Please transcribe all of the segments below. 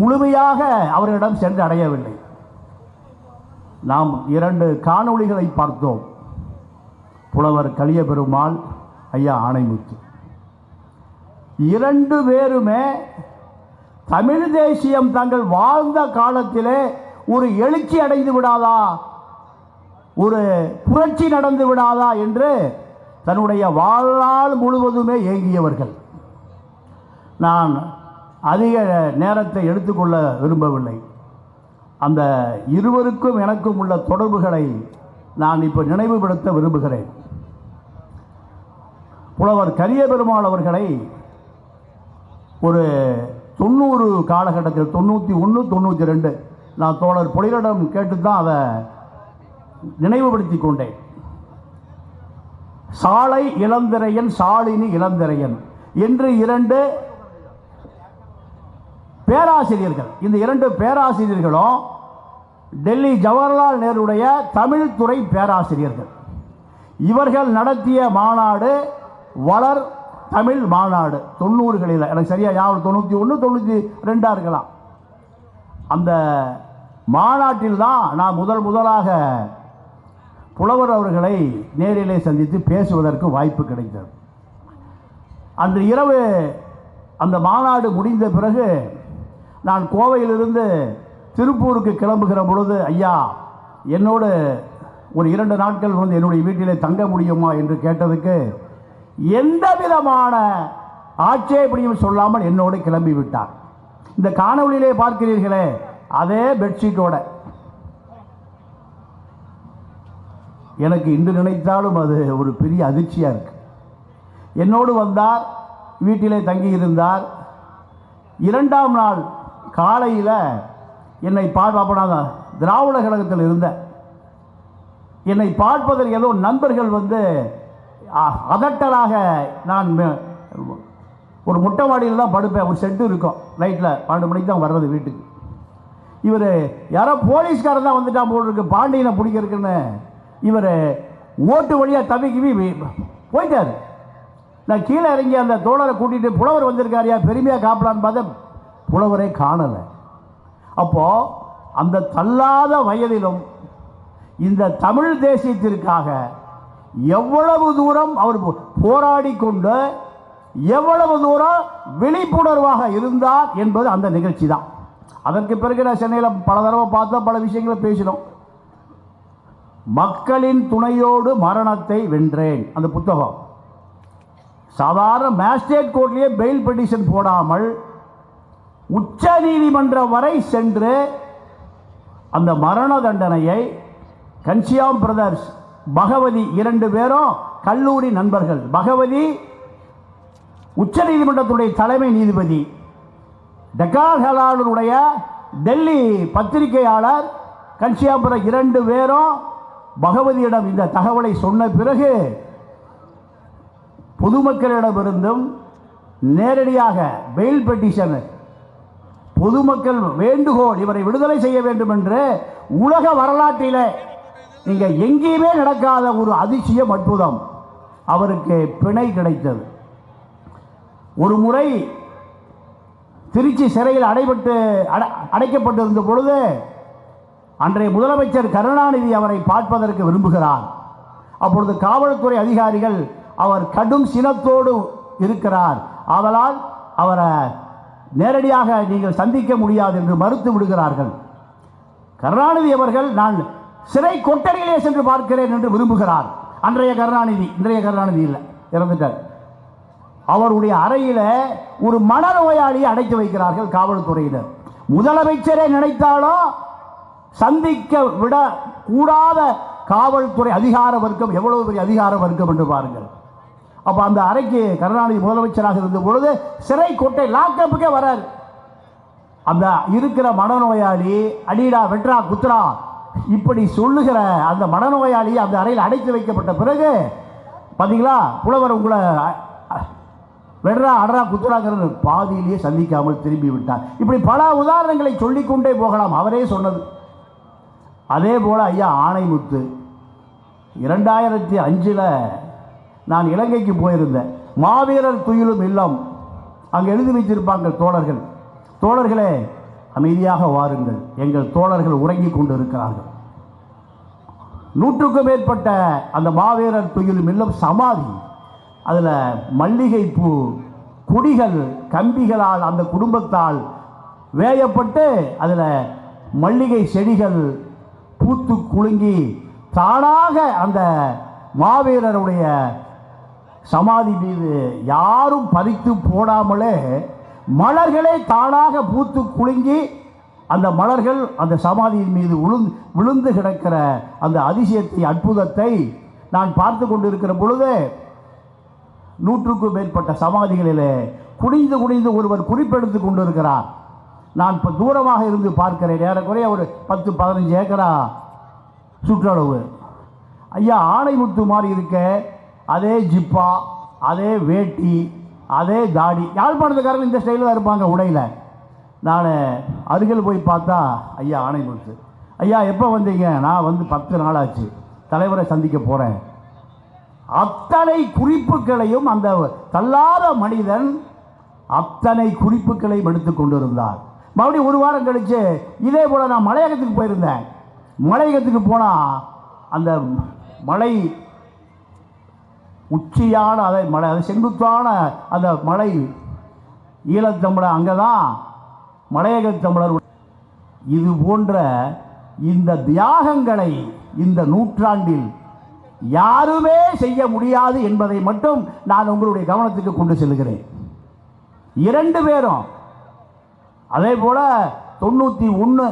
முழுமையாக அவர்களிடம் சென்று அடையவில்லை. நாம் இரண்டு காணொளிகளை பார்த்தோம். புலவர் கலிய பெருமாள் ஐயா ஆணைமுத்து இரண்டு பேருமே தமிழ் தேசியம் தங்கள் வாழ்ந்த காலத்திலே ஒரு எழுச்சி அடைந்து விடாதா? ஒரு புரட்சி நடந்து விடாதா என்று தன்னுடைய வாழ்நாள் முழுவதுமே ஏங்கியவர்கள். நான் அதிக நேரத்தை எடுத்துக்கொள்ள விரும்பவில்லை. அந்த இருவருக்கும் எனக்கும் உள்ள தொடர்புகளை நான் இப்போ நினைவுபடுத்த விரும்புகிறேன். புலவர் கரிய பெருமாள் அவர்களை ஒரு தொண்ணூறு காலகட்டத்தில் தொண்ணூற்றி ஒன்று தொண்ணூற்றி ரெண்டு நான் தோழர் புலிகளிடம் கேட்டு தான் அதை நினைவுபடுத்தி கொண்டேன். சாலை இளந்திரையன் சாலினி இளந்திரையன். என்று இரண்டு பேராசிரியர்கள். இந்த இரண்டு பேராசிரியர்களும் டெல்லி ஜவஹர்லால் நேருடைய தமிழ் துறை பேராசிரியர்கள். இவர்கள் நடத்திய மாநாடு வளர் தமிழ் மாநாடு. தொண்ணூறுகளில் எனக்கு சரியாக ஞாபகம் தொண்ணூற்றி ஒன்று தொண்ணூற்றி ரெண்டாக இருக்கலாம். அந்த மாநாட்டில் தான் நான் முதல் முதலாக புலவர் அவர்களை நேரிலே சந்தித்து பேசுவதற்கு வாய்ப்பு கிடைத்தது. அன்று இரவு அந்த மாநாடு முடிந்த பிறகு நான் கோவையிலிருந்து திருப்பூருக்கு கிளம்புகிற பொழுது ஐயா என்னோடு ஒரு இரண்டு நாட்கள் வந்து என்னுடைய வீட்டிலே தங்க முடியுமா? என்று கேட்டதுக்கு எந்த விதமான ஆட்சேபடியும் சொல்லாமல் என்னோடு கிளம்பி விட்டார் இந்த காணொலியிலே பார்க்கிறீர்களே அதே பெட்ஷீட்டோட. எனக்கு இன்று நினைத்தாலும் அது ஒரு பெரிய அதிர்ச்சியாக இருக்கு. என்னோடு வந்தார் வீட்டிலே தங்கியிருந்தார். இரண்டாம் நாள் காலையில் என்னை பார்ப்ப திராவிட கழகத்தில் இருந்தேன் என்னை பார்ப்பதற்கு ஏதோ நண்பர்கள் வந்து அ, அதட்டலாக நான் மே- ஒரு முட்டை மாடியில் தான் படுப்பேன். ஒரு செட்டு இருக்கும். நைட்டில் பன்னெண்டு மணிக்கு தான் வர்றது வீட்டுக்கு. இவர் யாரோ போலீஸ்காரர் தான் வந்துட்டான் போல் இருக்கு. பாண்டியனை பிடிக்கிறதுக்குன்னு இவர் ஓட்டு வழியாக தவிக்கி போயிட்டார். நான் கீழே இறங்கி அந்த தோழரை கூட்டிகிட்டு புலவர் வந்திருக்காருயா பெருமையாக காப்பலான்னு பார்த்தேன். புலவரை காணலை. அப்போது அந்த தள்ளாத வயதிலும் இந்த தமிழ் தேசியத்திற்காக எவ்வளவு தூரம் அவர் போராடி கொண்டு எவ்வளவு தூரம் விழிப்புணர்வாக இருந்தார் என்பது அந்த நிகழ்ச்சி தான். அதற்கு பிறகு நான் சென்னையில் பல தடவை பார்த்தோம் பல விஷயங்களை பேசினோம். மக்களின் துணையோடு மரணத்தை வென்றேன். அந்த புத்தகம். சாதாரண மேஸ்டேட் கோர்ட்லேயே பெயில் பெட்டிஷன் போடாமல் உச்ச நீதிமன்றம் வரை சென்று அந்த மரண தண்டனையை கன்சியாம் பிரதர்ஸ் பகவதி இரண்டு பேரும் கல்லூரி நண்பர்கள். பகவதி உச்ச நீதிமன்றத்துடைய தலைமை நீதிபதி. டெக்கான் டெல்லி பத்திரிகையாளர் கன்சியாபுர இரண்டு பேரும் பகவதியிடம் இந்த தகவலை சொன்ன பிறகு பொதுமக்களிடமிருந்தும் நேரடியாக பெயில் பெட்டிஷன் பொதுமக்கள் வேண்டுகோள் இவரை விடுதலை செய்ய வேண்டும் என்று உலக வரலாற்றிலே நீங்க எங்கேயுமே நடக்காத ஒரு அதிசயம் அற்புதம். அவருக்கு பிணை கிடைத்தது. ஒரு முறை திருச்சி சிறையில் அடைபட்டு அடைக்கப்பட்டிருந்த பொழுது அன்றைய முதலமைச்சர் கருணாநிதி அவரை பார்ப்பதற்கு விரும்புகிறார். அப்பொழுது காவல்துறை அதிகாரிகள் அவர் கடும் சினத்தோடு இருக்கிறார். ஆதலால் அவரை நேரடியாக நீங்கள் சந்திக்க முடியாது என்று மறுத்து விடுகிறார்கள். கருணாநிதி அவர்கள் நான் சிறை கொட்டடியிலே சென்று பார்க்கிறேன் என்று விரும்புகிறார். அன்றைய கருணாநிதி இன்றைய கருணாநிதி இல்லை இறந்துட்டார். அவருடைய அறையில் ஒரு மனநோயாளியை அடைத்து வைக்கிறார்கள் காவல்துறையினர். முதலமைச்சரே நினைத்தாலும் சந்திக்க விட கூடாத காவல்துறை அதிகார வர்க்கம் எவ்வளவு பெரிய அதிகார வர்க்கம் என்று பாருங்கள். அப்போ அந்த அறைக்கு கருணாநிதி முதலமைச்சராக இருந்த பொழுது சிறை கோட்டை லாக்கப்புக்கே வராரு. அந்த இருக்கிற மனநோயாளி அடிடா வெட்ரா குத்ரா இப்படி சொல்லுகிற அந்த மனநோயாளி அந்த அறையில் அடைத்து வைக்கப்பட்ட பிறகு பார்த்தீங்களா புலவர் உங்களை வெட்ரா அடரா குத்துறாங்கிறது பாதியிலேயே சந்திக்காமல் திரும்பி விட்டார் இப்படி பல உதாரணங்களை சொல்லிக்கொண்டே போகலாம் அவரே சொன்னது. அதே போல் ஐயா ஆணைமுத்து இரண்டாயிரத்தி அஞ்சில் நான் இலங்கைக்கு போயிருந்தேன். மாவீரர் துயிலும் இல்லம். அங்கே எழுதி வைத்திருப்பாங்க தோழர்கள். தோழர்களே அமைதியாக வாருங்கள். எங்கள் தோழர்கள் உறங்கிக் கொண்டிருக்கிறார்கள். நூற்றுக்கும் மேற்பட்ட அந்த மாவீரர் துயில் இல்லம் சமாதி. அதில் மல்லிகைப்பூ குடிகள் கம்பிகளால் அந்த குடும்பத்தால் வேயப்பட்டு அதில் மல்லிகை செடிகள் பூத்து குலுங்கி தானாக அந்த மாவீரருடைய சமாதி மீது யாரும் பறித்து போடாமலே மலர்களே தானாக பூத்து குலுங்கி அந்த மலர்கள் அந்த சமாதியின் மீது விழுந்து விழுந்து கிடக்கிற அந்த அதிசயத்தை அற்புதத்தை நான் பார்த்து கொண்டிருக்கிற பொழுது நூற்றுக்கும் மேற்பட்ட சமாதிகளிலே குனிந்து குனிந்து ஒருவர் குறிப்பெடுத்து கொண்டிருக்கிறார். நான் இப்போ தூரமாக இருந்து பார்க்கிறேன். ஏறக்குறைய ஒரு பத்து பதினஞ்சு ஏக்கரா சுற்றளவு. ஐயா ஆணைமுத்து மாதிரி இருக்க அதே ஜிப்பா அதே வேட்டி அதே தாடி. யாழ்ப்பாணத்துக்காரங்க இந்த ஸ்டைலில் தான் இருப்பாங்க உடையில்? நான் அருகில் போய் பார்த்தா ஐயா ஆணை கொடுத்து ஐயா எப்போ வந்தீங்க? நான் வந்து பத்து நாள் ஆச்சு தலைவரை சந்திக்க போகிறேன் அத்தனை குறிப்புகளையும் அந்த தள்ளாத மனிதன் அத்தனை குறிப்புகளையும் எடுத்து கொண்டிருந்தார். மறுபடியும் ஒரு வாரம் கழிச்சு இதே போல் நான் மலையகத்துக்கு போயிருந்தேன். மலையகத்துக்கு போனால் அந்த மலை உச்சியான அதை மலை அது செங்குத்தான அந்த மலை. ஈழத்தமிழர் அங்கே தான் மலையக தமிழர் இது போன்ற இந்த தியாகங்களை இந்த நூற்றாண்டில் யாருமே செய்ய முடியாது என்பதை மட்டும் நான் உங்களுடைய கவனத்துக்கு கொண்டு செல்கிறேன். இரண்டு பேரும் அதே போல் தொண்ணூற்றி ஒன்று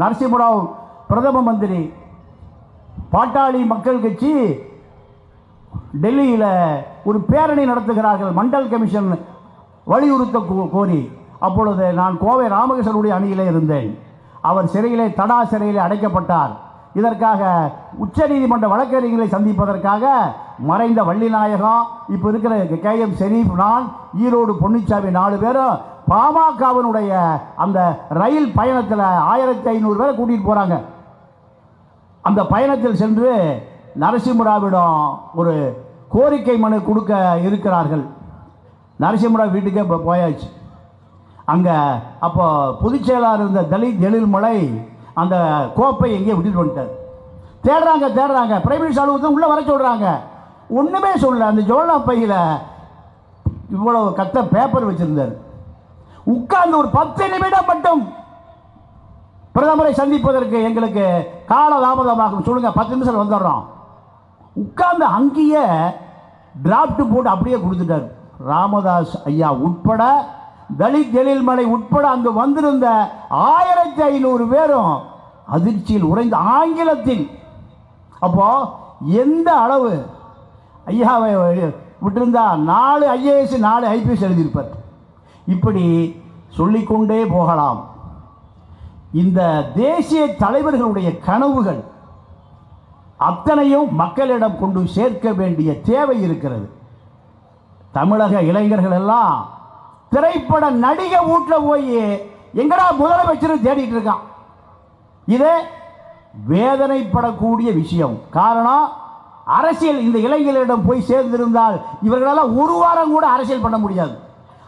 நரசிம்மராவ் பிரதம மந்திரி பாட்டாளி மக்கள் கட்சி டெல்லியில் ஒரு பேரணி நடத்துகிறார்கள் மண்டல் கமிஷன் வலியுறுத்த கோ- கோரி. அப்பொழுது நான் கோவை ராமகிருஷ்ணனுடைய அணியிலே இருந்தேன். அவர் சிறையிலே தடா சிறையிலே அடைக்கப்பட்டார். இதற்காக உச்சநீதிமன்ற வழக்கறிஞர்களை சந்திப்பதற்காக மறைந்த வள்ளிநாயகம் இப்போ இருக்கிற கே. எம். ஷெரீப் நான் ஈரோடு பொன்னிச்சாமி நாலு பேரும் பாமகவினுடைய அந்த ரயில் பயணத்தில் ஆயிரத்தி ஐநூறு பேரை கூட்டிகிட்டு போகிறாங்க அந்த பயணத்தில் சென்று நரசிம்மராவிடம் ஒரு கோரிக்கை மனு கொடுக்க இருக்கிறார்கள். நரசிம்மராவ் வீட்டுக்கே இப்போ போயாச்சு. அங்கே அப்போ பொதுச்செயலாளர் இருந்த தலித் எழில்மலை அந்த கோப்பை எங்கேயோ விட்டுட்டு வந்துட்டார். தேடுறாங்க தேடுறாங்க. பிரைம் மினிஸ்டர் உள்ளே வர சொல்கிறாங்க ஒன்றுமே சொல்லல. அந்த ஜோலா பையில் இவ்வளோ கத்த பேப்பர் வச்சுருந்தார். உட்கார்ந்து ஒரு பத்து நிமிடம் மட்டும் பிரதமரை சந்திப்பதற்கு எங்களுக்கு கால தாமதமாகும் சொல்லுங்கள் பத்து நிமிஷம் வந்துடுறோம். உட்கார்ந்து அங்கேயே டிராப்ட் போட்டு அப்படியே கொடுத்துட்டார். ராமதாஸ் ஐயா உட்பட தலித் ஜெலில்மலை உட்பட அங்கு வந்திருந்த ஆயிரத்தி ஐநூறு பேரும் அதிர்ச்சியில் உறைந்த ஆங்கிலத்தில். அப்போ எந்த அளவு ஐயாவை விட்டிருந்தா நாலு ஐஏஎஸ் நாலு ஐபிஎஸ் எழுதியிருப்பார். இப்படி சொல்லிக்கொண்டே போகலாம். இந்த தேசிய தலைவர்களுடைய கனவுகள் அத்தனையும் மக்களிடம் கொண்டு சேர்க்க வேண்டிய தேவை இருக்கிறது. தமிழக இளைஞர்கள் எல்லாம் திரைப்பட நடிக வீட்டில் போய் எங்கடா முதலமைச்சர் தேடிட்டு இருக்கான். இது வேதனைப்படக்கூடிய விஷயம். காரணம் அரசியல் இந்த இளைஞர்களிடம் போய் சேர்ந்திருந்தால் இவர்களெல்லாம் ஒரு வாரம் கூட அரசியல் பண்ண முடியாது.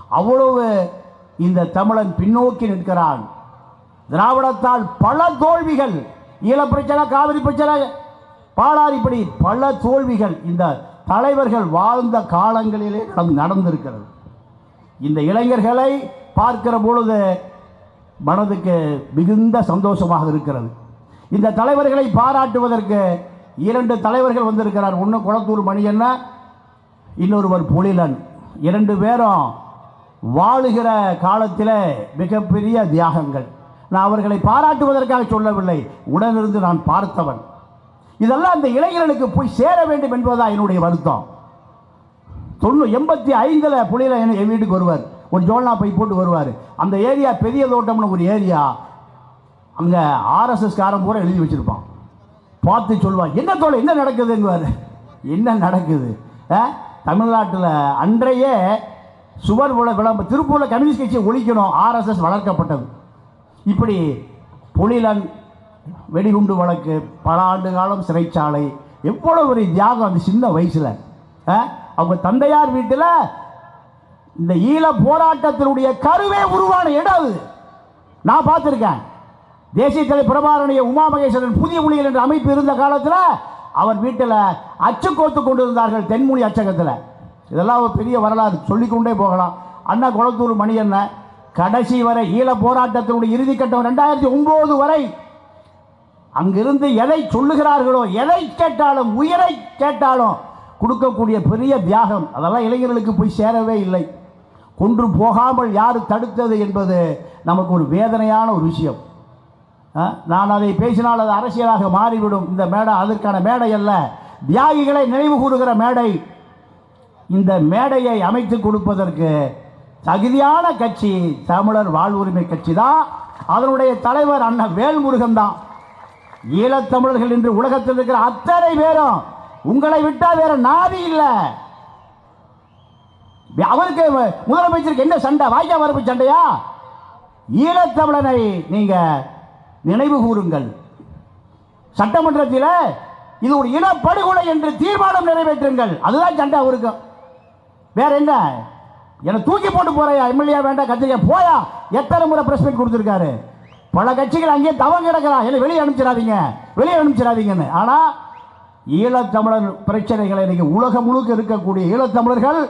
அவ்வளவு இந்த தமிழன் பின்னோக்கி நிற்கிறான். திராவிடத்தால் பல தோல்விகள் ஈழ பிரச்சனை காவிரி பிரச்சனை பாலாறு இப்படி பல தோல்விகள் இந்த தலைவர்கள் வாழ்ந்த காலங்களிலே நடந்திருக்கிறது. இந்த இளைஞர்களை பார்க்கிற பொழுது மனதுக்கு மிகுந்த சந்தோஷமாக இருக்கிறது. இந்த தலைவர்களை பாராட்டுவதற்கு இரண்டு தலைவர்கள் வந்திருக்கிறார். ஒன்று குளத்தூர் மணியண்ண இன்னொருவர் பொழிலன் இரண்டு பேரும் வாழுகிற காலத்தில் மிகப்பெரிய தியாகங்கள். நான் அவர்களை பாராட்டுவதற்காக சொல்லவில்லை. உடனிருந்து நான் பார்த்தவன். இதெல்லாம் அந்த இளைஞர்களுக்கு போய் சேர வேண்டும் என்பதுதான் என்னுடைய வருத்தம். தொண்ணூ எண்பத்தி ஐந்தில் புலியில் என் என் வீட்டுக்கு வருவார். ஒரு ஜோல்னா போய் போட்டு வருவார். அந்த ஏரியா பெரிய தோட்டம்னு ஒரு ஏரியா. அங்கே ஆர்எஸ்எஸ் காரன் பூரா எழுதி வச்சுருப்பான். பார்த்து சொல்லுவான் என்ன தோலை என்ன நடக்குதுங்குவார்? என்ன நடக்குது? தமிழ்நாட்டில் அன்றையே சுவர் உல விளம்ப திருப்பூரில் கம்யூனிஸ்ட் கட்சியை ஒழிக்கணும். ஆர்எஸ்எஸ் வளர்க்கப்பட்டது. இப்படி புலிலன் வெடிகுண்டு வழக்கு பல ஆண்டு காலம் சிறைச்சாலை எவ்வளோ ஒரு தியாகம் அந்த சின்ன வயசில் அவங்க தந்தையார் வீட்டில் இந்த ஈழ போராட்டத்தினுடைய கருவே உருவான இடம் அது. நான் பார்த்துருக்கேன். தேசிய தலை பிரபாரணிய உமா மகேஸ்வரன் புதிய மொழிகள் என்ற அமைப்பு இருந்த காலத்தில் அவர் வீட்டில் அச்சு கோத்து கொண்டு இருந்தார்கள் தென்மொழி அச்சகத்தில். இதெல்லாம் ஒரு பெரிய வரலாறு சொல்லிக்கொண்டே போகலாம். அண்ணா குளத்தூர் மணி அண்ணன் கடைசி வரை ஈழ போராட்டத்தினுடைய இறுதிக்கட்டம் ரெண்டாயிரத்தி ஒன்பது வரை அங்கிருந்து எதை சொல்லுகிறார்களோ எதை கேட்டாலும் உயிரை கேட்டாலும் கொடுக்கக்கூடிய பெரிய தியாகம். அதெல்லாம் இளைஞர்களுக்கு போய் சேரவே இல்லை. கொன்று போகாமல் யார் தடுத்தது என்பது நமக்கு ஒரு வேதனையான ஒரு விஷயம். நான் அதை பேசினால் அது அரசியலாக மாறிவிடும். இந்த மேடை அதற்கான மேடை அல்ல. தியாகிகளை நினைவு கூறுகிற மேடை. இந்த மேடையை அமைத்து கொடுப்பதற்கு தகுதியான கட்சி தமிழர் வாழ்வுரிமை கட்சி தான். அதனுடைய தலைவர் அண்ணன் வேல்முருகன் தான். ஈழத்தமிழர்கள் என்று உலகத்தில் இருக்கிற அத்தனை பேரும் உங்களை விட்டால் வேற நாதி இல்லை. அவருக்கு முதலமைச்சருக்கு என்ன சண்டை? வாய்க்கா மரபு சண்டையா? ஈழத்தமிழனை நீங்க நினைவு கூறுங்கள். சட்டமன்றத்தில் இது ஒரு இனப்படுகொலை என்று தீர்மானம் நிறைவேற்றுங்கள். அதுதான் சண்டை அவருக்கும் வேற என்ன? என்னை தூக்கி போட்டு போறையா? எம்எல்ஏ வேண்டாம் கத்திரிக்கா போயா? எத்தனை முறை பிரஸ் மீட் கொடுத்துருக்காரு? பல கட்சிகள் அங்கேயே தவம் கிடக்கலாம் இல்லை வெளியே அனுப்பிச்சிடாதீங்க. வெளியே அனுப்பிச்சிடாதீங்கன்னு. ஆனால் ஈழத்தமிழர் பிரச்சனைகளை இன்னைக்கு உலகம் முழுக்க இருக்கக்கூடிய ஈழத்தமிழர்கள்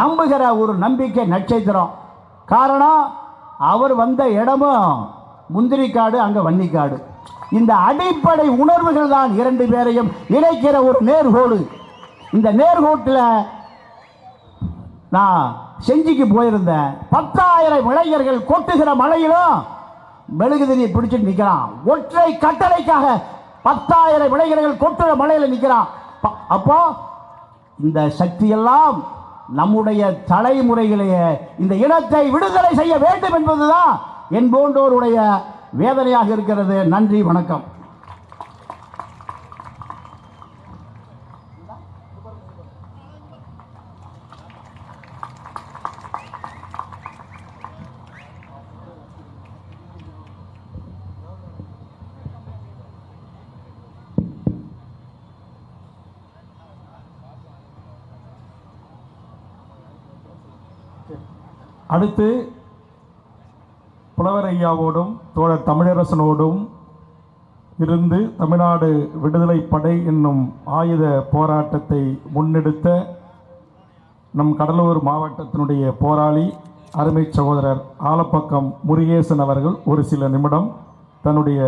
நம்புகிற ஒரு நம்பிக்கை நட்சத்திரம். காரணம் அவர் வந்த இடமும் முந்திரிக்காடு அங்கே வன்னிக்காடு இந்த அடிப்படை உணர்வுகள் தான் இரண்டு பேரையும் இணைக்கிற ஒரு நேர்கோடு. இந்த நேர்கோட்டில் நான் செஞ்சிக்கு போயிருந்தேன். பத்தாயிரம் இளைஞர்கள் கொட்டுகிற மழையிலும் மெழுகுதிரியை பிடிச்சிட்டு நிற்கிறான் ஒற்றை கட்டளைக்காக பத்தாயிரம் இளைஞர்கள் கொட்டுற மலையில் நிற்கிறான் அப்போ இந்த சக்தியெல்லாம் நம்முடைய தலைமுறையிலேயே இந்த இனத்தை விடுதலை செய்ய வேண்டும் என்பதுதான் என் போன்றோருடைய வேதனையாக இருக்கிறது. நன்றி வணக்கம். அடுத்து புலவர் ஐயாவோடும் தோழர் தமிழரசனோடும் இருந்து தமிழ்நாடு விடுதலை படை என்னும் ஆயுத போராட்டத்தை முன்னெடுத்த நம் கடலூர் மாவட்டத்தினுடைய போராளி அருமை சகோதரர் ஆலப்பக்கம் முருகேசன் அவர்கள் ஒரு சில நிமிடம் தன்னுடைய